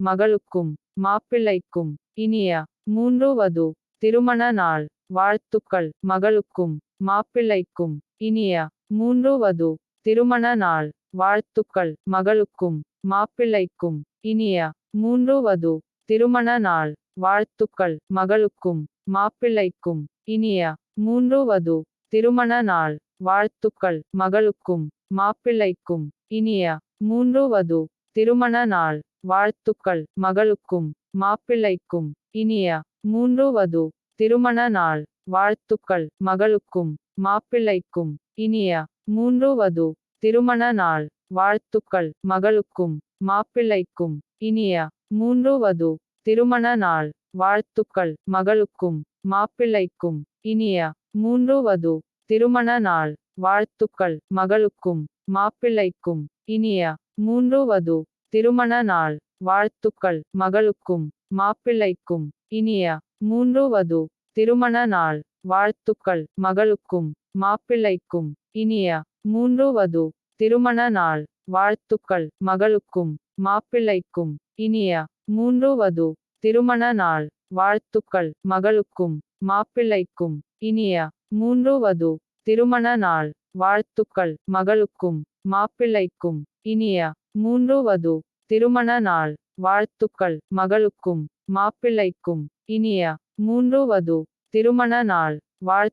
மகளுக்கும் மாப்பிள்ளைக்கும் இனிய மூன்று வது திருமண நாள் வாழ்த்துக்கள் மகளுக்கும் மாப்பிள்ளைக்கும் இனிய மூன்று வது திருமண நாள் வாழ்த்துக்கள் மகளுக்கும் மாப்பிள்ளைக்கும் இனிய மூன்று வது திருமண நாள் வாழ்த்துக்கள் மகளுக்கும் மாப்பிள்ளைக்கும் இனிய மூன்று வது திருமண நாள் வாழ்த்துக்கள் மகளுக்கும் மாப்பிள்ளைக்கும் இனிய மூன்று வது திருமண நாள் வாழ்த்துக்கள். மகளுக்கும் மாப்பிள்ளைக்கும் இனிய மூன்று வது திருமண நாள். வாழ்த்துக்கள். மகளுக்கும் மாப்பிள்ளைக்கும் இனிய மூன்று வது திருமண நாள். வாழ்த்துக்கள். மகளுக்கும் மாப்பிள்ளைக்கும் இனிய மூன்று வது திருமண நாள். வாழ்த்துக்கள். மகளுக்கும் மாப்பிள்ளைக்கும் இனிய மூன்று வது திருமண நாள். வாழ்த்துக்கள். மகளுக்கும் மாப்பிள்ளைக்கும் இனிய மூன்று வது திருமண நாள். வாழ்த்துக்கள். மகளுக்கும் மாப்பிள்ளைக்கும். இனிய மூன்று வது திருமண நாள். வாழ்த்துக்கள். மகளுக்கும் மாப்பிள்ளைக்கும். இனிய மூன்று வது திருமண நாள். வாழ்த்துக்கள். மகளுக்கும் மாப்பிள்ளைக்கும். இனிய மூன்று வது திருமண நாள். வாழ்த்துக்கள். மகளுக்கும் மாப்பிள்ளைக்கும். இனிய மூன்று வது திருமண நாள். வாழ்த்துக்கள். மகளுக்கும் மாப்பிள்ளைக்கும். இனிய மூன்று வது திருமண நாள். வாழ்த்துக்கள் மகளுக்கும் மாப்பிள்ளைக்கும். இனிய மூன்று வது திருமண நாள். வாழ்த்து